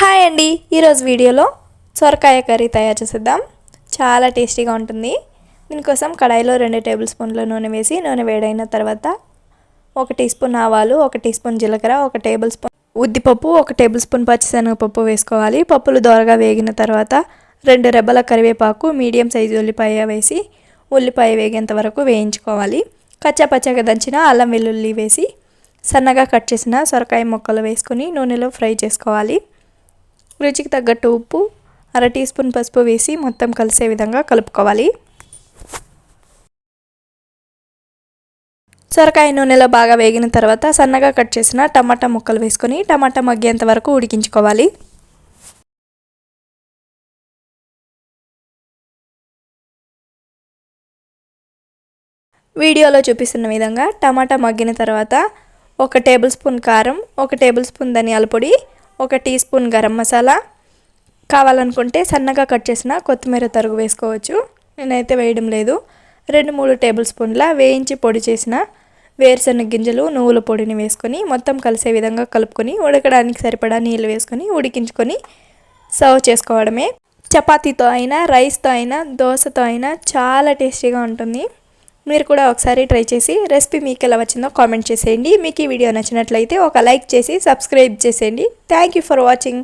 Hi అండి. ఈరోజు వీడియోలో సొరకాయ కర్రీ తయారు చేసేద్దాం. చాలా టేస్టీగా ఉంటుంది. దీనికోసం కడాయిలో రెండు టేబుల్ స్పూన్ల నూనె వేసి నూనె వేడైన తర్వాత ఒక టీ స్పూన్ ఆవాలు ఒక టీ స్పూన్ జీలకర్ర ఒక టేబుల్ స్పూన్ ఉద్దిపప్పు ఒక టేబుల్ స్పూన్ పచ్చిశనగపప్పు వేసుకోవాలి. పప్పులు దోరగా వేగిన తర్వాత రెండు రెబ్బల కరివేపాకు మీడియం సైజు ఉల్లిపాయ వేసి ఉల్లిపాయ వేగేంత వరకు వేయించుకోవాలి. కచ్చా పచ్చగా దంచిన అల్లం వెల్లుల్లి వేసి సన్నగా కట్ చేసిన సొరకాయ ముక్కలు వేసుకుని నూనెలో ఫ్రై చేసుకోవాలి. రుచికి తగ్గట్టు ఉప్పు అర టీ స్పూన్ పసుపు వేసి మొత్తం కలిసే విధంగా కలుపుకోవాలి. సొరకాయ నూనెలో బాగా వేగిన తర్వాత సన్నగా కట్ చేసిన టమాటా ముక్కలు వేసుకొని టమాటా మగ్గేంత వరకు ఉడికించుకోవాలి. వీడియోలో చూపిస్తున్న విధంగా టమాటా మగ్గిన తర్వాత ఒక టేబుల్ స్పూన్ కారం ఒక టేబుల్ స్పూన్ ధనియాల పొడి ఒక టీ స్పూన్ గరం మసాలా. కావాలనుకుంటే సన్నగా కట్ చేసిన కొత్తిమీర తరుగు వేసుకోవచ్చు. నేనైతే వేయడం లేదు. రెండు మూడు టేబుల్ స్పూన్ల వేయించి పొడి చేసిన వేరుశనగ గింజలు నువ్వుల పొడిని వేసుకొని మొత్తం కలిసే విధంగా కలుపుకొని ఉడకడానికి సరిపడా నీళ్ళు వేసుకొని ఉడికించుకొని సర్వ్ చేసుకోవడమే. చపాతీతో అయినా రైస్తో అయినా దోశతో అయినా చాలా టేస్టీగా ఉంటుంది. మీరు కూడా ఒకసారి ట్రై చేసి రెసిపీ మీకు ఎలా వచ్చిందో కామెంట్ చేసేయండి. మీకు ఈ వీడియో నచ్చినట్లయితే ఒక లైక్ చేసి సబ్స్క్రైబ్ చేసేయండి. Thank you for watching.